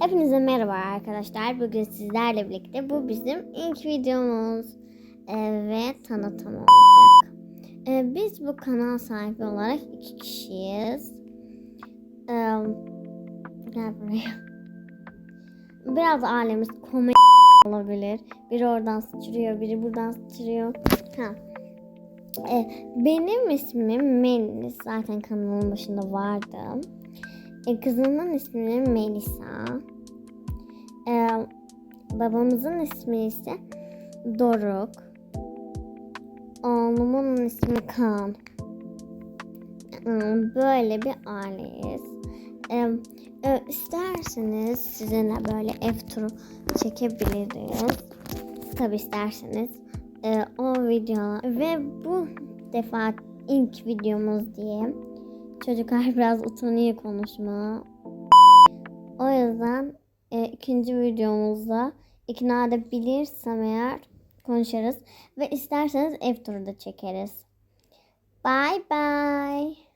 Hepinize merhaba arkadaşlar. Bugün sizlerle birlikte bu bizim ilk videomuz Ee, ve tanıtım olacak. Ee, biz bu kanal sahibi olarak iki kişiyiz. Ee, gel buraya. Biraz ailemiz komedi olabilir. Biri oradan sıçrıyor, biri buradan sıçrıyor. Ha. Ee, benim ismim Melis. Zaten kanalın başında vardı. E, kızımın ismi Melisa. E, babamızın ismi ise Doruk. Oğlumun ismi Kaan. E, Böyle bir aileyiz. E, e, isterseniz sizinle böyle ev turu çekebiliriz. Tabi isterseniz. E, o video ve bu defa ilk videomuz diye Çocuklar biraz utanıyor konuşma. O yüzden e, ikinci videomuzda ikna edebilirsem eğer konuşuruz. Ve isterseniz ev turu da çekeriz. Bye bye.